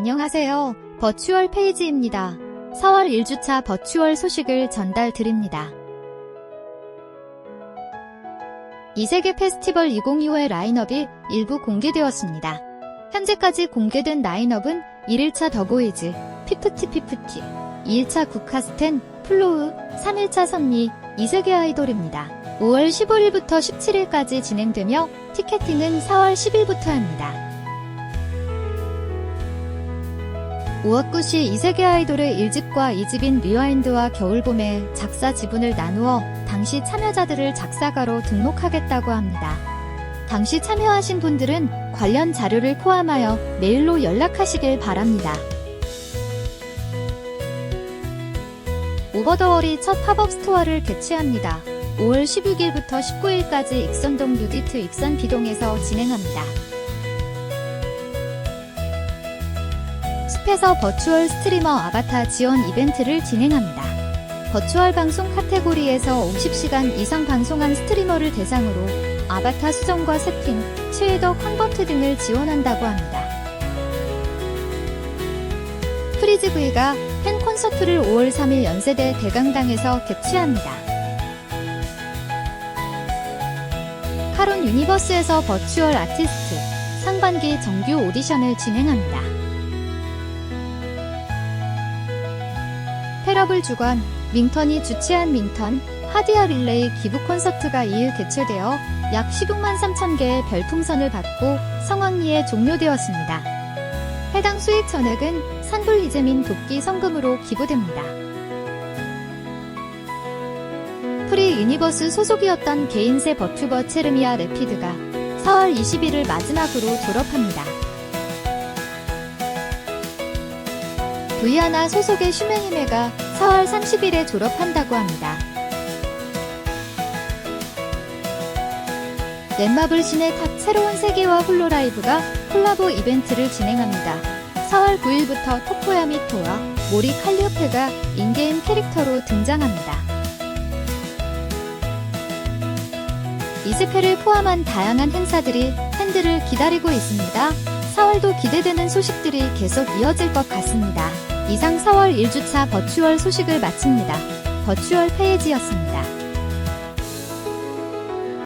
안녕하세요. 버추얼 페이지입니다. 4월 1주차 버추얼 소식을 전달 드립니다. 이세계 페스티벌 2025의 라인업이 일부 공개되었습니다. 현재까지 공개된 라인업은 1일차 더보이즈, 피프티 피프티, 2일차 국카스텐, 플로우, 3일차 선미, 이세계 아이돌입니다. 5월 15일부터 17일까지 진행되며 티켓팅은 4월 10일부터 합니다. 5억구시 이세계 아이돌의 1집과 2집인 리와인드와 겨울봄에 작사 지분을 나누어 당시 참여자들을 작사가로 등록하겠다고 합니다. 당시 참여하신 분들은 관련 자료를 포함하여 메일로 연락하시길 바랍니다. 오버더월이 첫 팝업 스토어를 개최합니다. 5월 16일부터 19일까지 익선동 뉴디트 익선 비동에서 진행합니다. 숲에서 버추얼 스트리머 아바타 지원 이벤트를 진행합니다. 버추얼 방송 카테고리에서 50시간 이상 방송한 스트리머를 대상으로 아바타 수정과 세팅, 최애덕 컨버트 등을 지원한다고 합니다. 프리즈V가 팬 콘서트를 5월 3일 연세대 대강당에서 개최합니다. 카론 유니버스에서 버추얼 아티스트 상반기 정규 오디션을 진행합니다. 패러블 주관, 밍턴이 주최한 밍턴, 하디아 릴레이 기부 콘서트가 2일 개최되어 약 16만 3천 개의 별풍선을 받고 성황리에 종료되었습니다. 해당 수익 전액은 산불 이재민 돕기 성금으로 기부됩니다. 프리 유니버스 소속이었던 개인세 버튜버 체르미아 레피드가 4월 20일을 마지막으로 졸업합니다. 브이아나 소속의 슈메히메가 4월 30일에 졸업한다고 합니다. 넷마블 신의 탑 새로운 세계와 홀로라이브가 콜라보 이벤트를 진행합니다. 4월 9일부터 토코야미 토와 모리 칼리오페가 인게임 캐릭터로 등장합니다. 이스페를 포함한 다양한 행사들이 팬들을 기다리고 있습니다. 4월도 기대되는 소식들이 계속 이어질 것 같습니다. 이상 4월 1주차 버추얼 소식을 마칩니다. 버추얼 페이지였습니다.